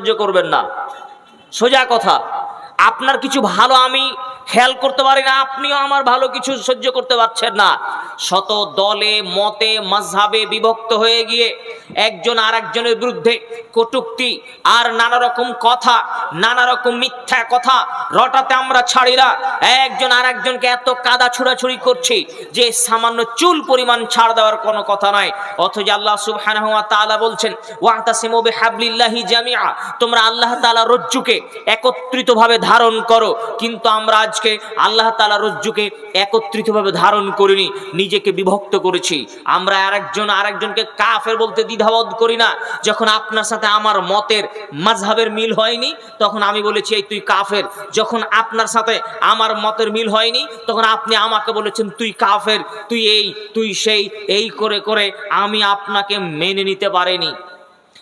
সহ্য করবেন না। সোজা কথা। আপনার কিছু ভালো আমি খেয়াল করতে পারি না, আপনিও আমার ভালো কিছু সহ্য করতে পারছেন না। শত দলে, মতে, মাঝহাবে বিভক্ত হয়ে গিয়ে একজন আর একজনের বিরুদ্ধে কটুক্তি আর নানা রকম কথা নানা রকম মিথ্যা কথা রটাতে আমরা ছাড়ি না। একজন আর একজনকে এত কাদা ছুড়াছুড়ি করছি যে সামান্য চুল পরিমাণ ছাড় দেওয়ার কোনো কথা নয় অথচ আল্লাহ সুবহানাহু বলছেন ওয়াতাসিমু বিহাবলিল্লাহি জামিআ। তোমরা আল্লাহ তাআলা রজ্জুকে একত্রিতভাবে ধারণ করো। কিন্তু আমরা আজকে আল্লাহ তালা রজ্জুকে একত্রিতভাবে ধারণ করিনি, নিজেকে বিভক্ত করেছি। আমরা আরেকজন, আরেকজনকে কাফের বলতে দ্বিধাবোধ করি না। যখন আপনার সাথে আমার মতের মাঝহাবের মিল হয়নি, তখন আমি বলেছি, এই তুই কাফের। যখন আপনার সাথে আমার মতের মিল হয়নি, তখন আপনি আমাকে বলেছেন, তুই কাফের, তুই এই, তুই সেই, এই করে করে আমি আপনাকে মেনে নিতে পারিনি।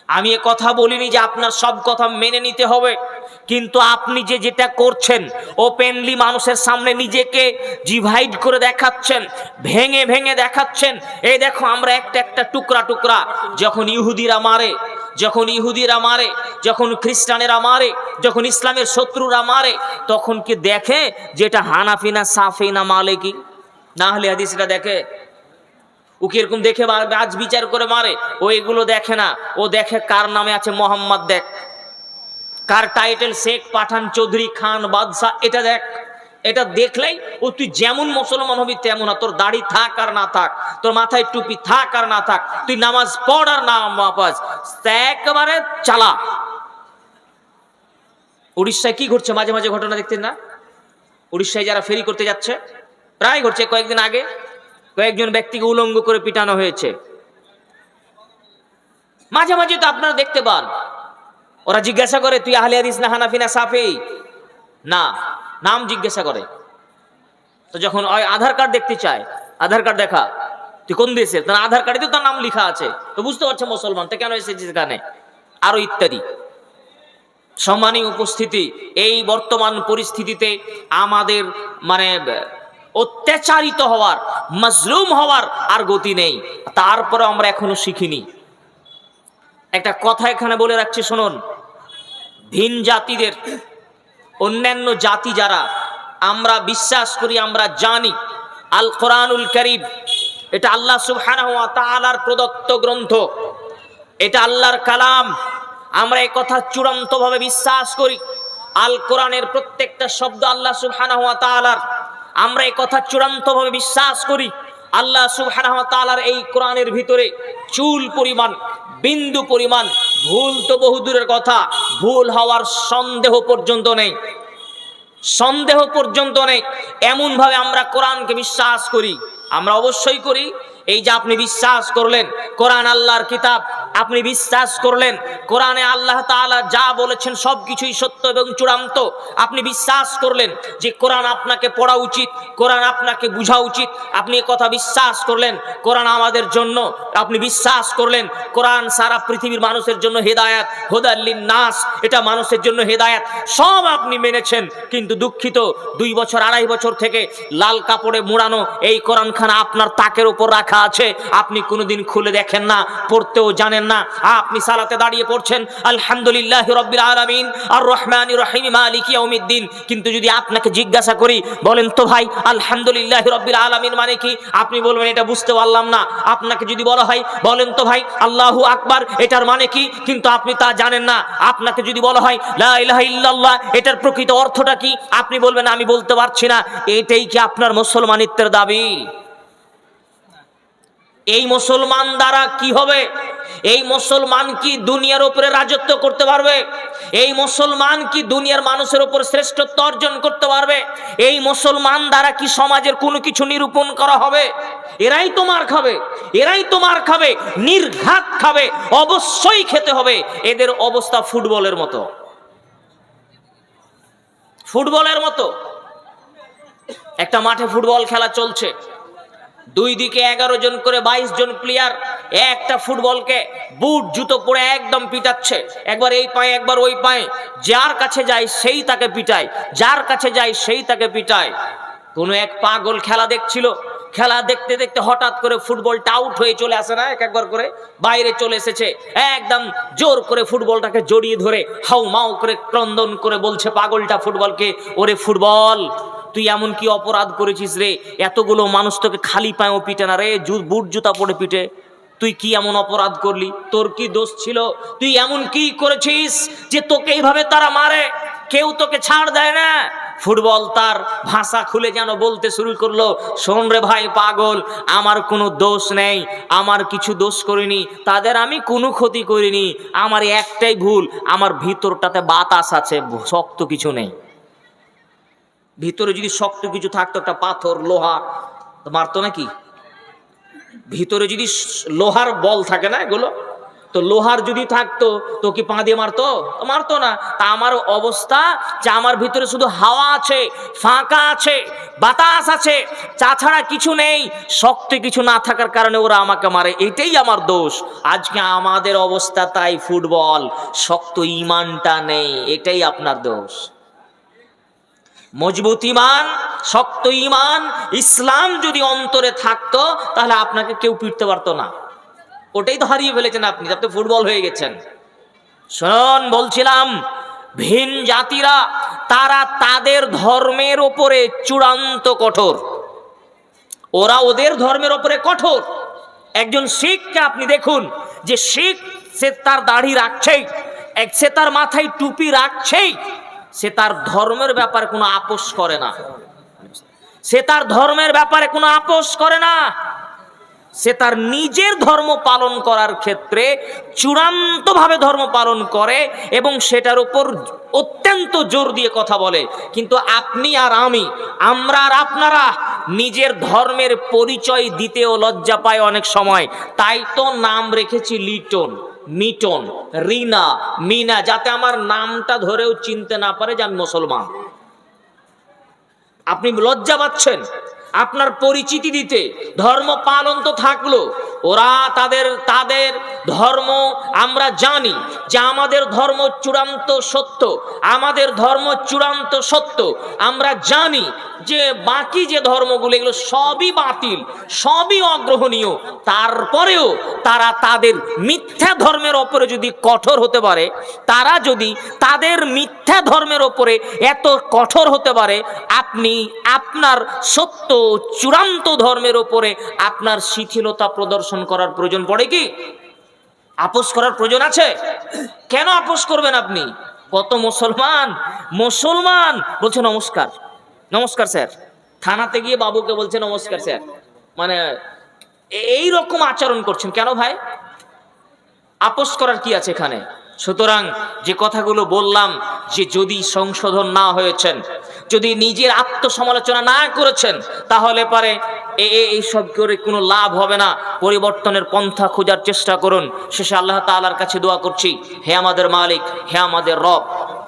আমি এ কথা বলিনি যে আপনার সব কথা মেনে নিতে হবে। কিন্তু আপনি যে যেটা করছেন ওপেনলি মানুষের সামনে নিজেকে ডিভাইড করে দেখাচ্ছেন, ভেঙে ভেঙে দেখাচ্ছেন, এই দেখো আমরা একটা একটা টুকরা টুকরা, যখন ইহুদিরা মারে, যখন ইহুদিরা মারে, যখন খ্রিস্টানেরা মারে, যখন ইসলামের শত্রুরা মারে, তখন কি দেখে যেটা হানাফিনা সাফিনা মালেকি না মালে কি না হলে হাদিসটা দেখে? ও কীরকম দেখে আজ বিচার করে মারে? ও এগুলো দেখে না। ও দেখে কার নামে আছে মোহাম্মদ দেখ। কার টাইটেল শেখ পাঠান চৌধুরী খান বাদশাহ। এটা দেখ, এটা দেখলেই, ও তুই যেমন মুসলমান হবি তেমন তোর দাড়ি থাক আর না থাক, তোর মাথায় টুপি থাক আর না থাক, তুই নামাজ পড় আর না একেবারে চালা। উড়িষ্যায় কি ঘটছে? মাঝে মাঝে ঘটনা দেখতেন না? উড়িষ্যায় যারা ফেরি করতে যাচ্ছে, প্রায় ঘটছে। কয়েকদিন আগে কয়েকজন ব্যক্তিকে উলঙ্গ করে পিটানো হয়েছে। মাঝে মাঝে তো আপনারা দেখতে পান ওরা জিজ্ঞাসা করে, তুই আহলে হাদিস না হানাফি না সাফি? না, নাম জিজ্ঞাসা করে। তো যখন ওই আধার কার্ড দেখতে চায়, আধার কার্ড দেখা, তুই কোন দেশের তার আধার কার্ডে তো তার নাম লেখা আছে। তো বুঝতে পারছে মুসলমান, তো কেন এসেছে সেখানে? আরও ইত্যাদি। সম্মানী উপস্থিতি, এই বর্তমান পরিস্থিতিতে আমাদের মানে অত্যাচারিত হওয়ার, মজলুম হওয়ার আর গতি নেই। তারপরে আমরা এখনও শিখিনি। একটা কথা এখানে বলে রাখছি, শুনুন। ভিন জাতিদের, অন্যান্য জাতি যারা, আমরা বিশ্বাস করি, আমরা জানি আল কোরআনুল করিম, এটা আল্লাহ সুবহানাহু ওয়া তাআলার প্রদত্ত গ্রন্থ, এটা আল্লাহর কালাম, আমরা এই কথা চূড়ান্তভাবে বিশ্বাস করি আল কোরআনের প্রত্যেকটা শব্দ আল্লাহ সুবহানাহু ওয়া তাআলার, আমরা এই কথা চূড়ান্তভাবে বিশ্বাস করি, আল্লাহ সুবহানাহু ওয়া তাআলার এই কোরআনের ভিতরে চুল পরিমাণ, বিন্দু পরিমাণ ভুল তো বহুদূরের কথা, ভুল হওয়ার সন্দেহ পর্যন্ত নেই। সন্দেহ পর্যন্ত নেই। এমনভাবে আমরা কোরআনকে বিশ্বাস করি, আমরা অবশ্যই করি এই যে আপনি বিশ্বাস করলেন, কোরআন আল্লাহর কিতাব, আপনি বিশ্বাস করলেন, কোরআনে আল্লাহ তাআলা যা বলেছেন সব কিছুই সত্য এবং চূড়ান্ত। আপনি বিশ্বাস করলেন যে কোরআন আপনাকে পড়া উচিত, কোরআন আপনাকে বোঝা উচিত। আপনি কথা বিশ্বাস করলেন, কোরআন আমাদের জন্য, আপনি বিশ্বাস করলেন, কোরআন সারা পৃথিবীর মানুষের জন্য হেদায়াত হোদাল্লিন নাস এটা মানুষের জন্য হেদায়াত, সব আপনি মেনেছেন। কিন্তু দুঃখিত, দুই বছর, আড়াই বছর থেকে লাল কাপড়ে মোড়ানো এই কোরআনখানা আপনার তাকের উপর রাখা আছে, আপনি কোনোদিন খুলে দেখেন না, পড়তেও জানেন না। আপনি সালাতে দাঁড়িয়ে পড়ছেন, আলহামদুলিল্লাহ রব্বিল আলামিন আর রহমান রহিম, মালিক কিন্তু যদি আপনাকে জিজ্ঞাসা করি, বলেন তো ভাই, আলহামদুলিল্লাহ রব্বিল আলামিন মানে কি? আপনি বলবেন, এটা বুঝতে পারলাম না। আপনাকে যদি বলা হয়, বলেন তো ভাই, আল্লাহু আকবার, এটার মানে কি? কিন্তু আপনি তা জানেন না। আপনাকে যদি বলা হয়, লা ইল্লাল্লাহ, এটার প্রকৃত অর্থটা কি? আপনি বলবেন, আমি বলতে পারছি না। এটাই কি আপনার মুসলমানিত্বের দাবি? এই মুসলমান দ্বারা কি হবে? এই মুসলমান কি দুনিয়ার উপরে রাজত্ব করতে পারবে? এই মুসলমান কি দুনিয়ার মানুষের উপর শ্রেষ্ঠত্ব অর্জন করতে পারবে? এই মুসলমান দ্বারা কি সমাজের কোনো কিছু নিরূপণ করা হবে? এরাই তোমার খাবে, এরাই তোমার খাবে, নির্ঘাত খাবে, অবশ্যই খেতে হবে। এদের অবস্থা ফুটবলের মতো। ফুটবলের মতো। একটা মাঠে ফুটবল খেলা চলছে। দুই দিকে এগারো জন করে বাইশ জন প্লেয়ার একটা ফুটবলকে বুট, জুতো পরে একদম পিটাচ্ছে। একবার এই পায়ে, একবার ওই পায়ে। যার কাছে যায় সেই তাকে পিটায়। যার কাছে যায় সেই তাকে পিটায়। কোনো এক পাগল খেলা দেখছিল। খেলা দেখতে দেখতে হঠাৎ করে ফুটবলটা আউট হয়ে চলে আসে না? এক একবার করে বাইরে চলে এসেছে। একদম জোর করে ফুটবলটাকে জড়িয়ে ধরে হাউ মাউ করে ক্রন্দন করে বলছে, পাগলটা ফুটবলকে, ওরে ফুটবল। তুই এমন কি অপরাধ করেছিস রে? এতগুলো মানুষ তোকে খালি পায়েও পিটে না রে। বুট, জুতা পরে পিটে। তুই কি এমন অপরাধ করলি? তোর কি দোষ ছিল? তুই এমন কি করেছিস যে তোকে এইভাবে তারা মারে? কেউ তোকে ছাড় দেয় না। ফুটবল তার ভাষা খুলে যেন বলতে শুরু করল, শোন রে ভাই পাগল, আমার কোনো দোষ নেই। আমার কিছু দোষ করিনি। তাদের আমি কোনো ক্ষতি করিনি। আমার একটাই ভুল, আমার ভিতরটাতে বাতাস আছে, শক্ত কিছু নেই। ভিতরে যদি শক্ত কিছু থাকতো, একটা পাথর, লোহা মারতো নাকি? ভিতরে যদি লোহার বল থাকে না এগুলো? তো লোহার যদি থাকতো, তো কি পা দিয়ে মারতো? মারতো না। তা আমার অবস্থা যে আমার ভিতরে শুধু হাওয়া আছে, ফাঁকা আছে, বাতাস আছে, তাছাড়া কিছু নেই। শক্ত কিছু না থাকার কারণে ওরা আমাকে মারে। এটাই আমার দোষ। আজকে আমাদের অবস্থা তাই ফুটবল। শক্ত ইমানটা নেই। এটাই আপনার দোষ। মজবুত ইমান শক্ত ইমান ইসলাম যদি অন্তরে থাকতো, তাহলে আপনাকে কেউ পিটতে পারতো না। ওটাই তো হারিয়ে ফেলেছেন আপনি আপনি ফুটবল হয়ে গেছেন। শোন, বলছিলাম, ভিন জাতিরা, তারা তাদের ধর্মের ওপরে চূড়ান্ত কঠোর। ওরা ওদের ধর্মের ওপরে কঠোর। একজন শিখকে আপনি দেখুন, যে শিখ সে তার দাড়ি রাখছেই, এক সে তার মাথায় টুপি রাখছেই। সে তার ধর্মের ব্যাপারে কোনো আপোষ করে না। সে তার ধর্মের ব্যাপারে কোনো আপোষ করে না। সে তার নিজের ধর্ম পালন করার ক্ষেত্রে চূড়ান্তভাবে ধর্ম পালন করে এবং সেটার উপর অত্যন্ত জোর দিয়ে কথা বলে। কিন্তু আপনি আর আমি, আমরা আর আপনারা নিজের ধর্মের পরিচয় দিতেও লজ্জা পায় অনেক সময়। তাই তো নাম রেখেছি লিটন। মিটন, রিনা, মিনা, যাতে আমার নামটা ধরেও চিনতে না পারে যে আমি মুসলমান। আপনি লজ্জা পাচ্ছেন? আপনার পরিচিতি দিতে, ধর্ম পালন তো থাকল। ওরা তাদের তাদের ধর্ম আমরা জানি যে আমাদের ধর্ম চূড়ান্ত সত্য, আমাদের ধর্ম চূড়ান্ত সত্য। আমরা জানি যে বাকি যে ধর্মগুলো, এগুলো সবই বাতিল, সবই অগ্রহণীয়। তারপরেও তারা তাদের মিথ্যা ধর্মের ওপরে যদি কঠোর হতে পারে, তারা যদি তাদের মিথ্যা ধর্মের ওপরে এত কঠোর হতে পারে, আপনি আপনার সত্য চূড়ান্ত ধর্মের ওপরে আপনার শিথিলতা প্রদর্শন করার প্রয়োজন পড়ে কি? আপোষ করার প্রয়োজন আছে? কেন আপোষ করবেন আপনি? কত মুসলমান? মুসলমান! বলছে, নমস্কার। নমস্কার, স্যার। থানাতে গিয়ে বাবুকে বলছে, নমস্কার, স্যার। মানে এই রকম আচরণ করছেন কেন ভাই? আপোষ করার কি আছে এখানে? সুতরাং যে কথাগুলো বললাম, যে যদি সংশোধন না হয়েছেন যদি নিজের আত্মসমালোচনা না করেছেন, তাহলে পারে এই সব করে কোনো লাভ হবে না। পরিবর্তনের পন্থা খোঁজার চেষ্টা করুন। শেষে আল্লাহ তালার কাছে দোয়া করছি, হে আমাদের মালিক, হে আমাদের রব,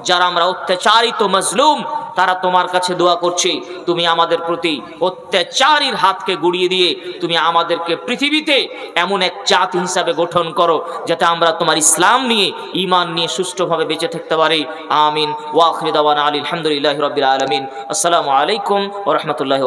যারা আমরা অত্যাচারিত, মজলুম তারা তোমার কাছে দোয়া করছে, তুমি আমাদের প্রতি অত্যাচারীর হাতকে গুড়িয়ে দিয়ে তুমি আমাদেরকে পৃথিবীতে এমন এক জাতি হিসাবে গঠন করো, যাতে আমরা তোমার ইসলাম নিয়ে ইমান নিয়ে সুষ্ঠুভাবে বেঁচে থাকতে পারি। আমিন। ওয়াখির দাওয়ানা আলী আলহামদুলিল্লাহ রবিল আলমিন। আসসালামু আলাইকুম ও রহমতুল্লাহ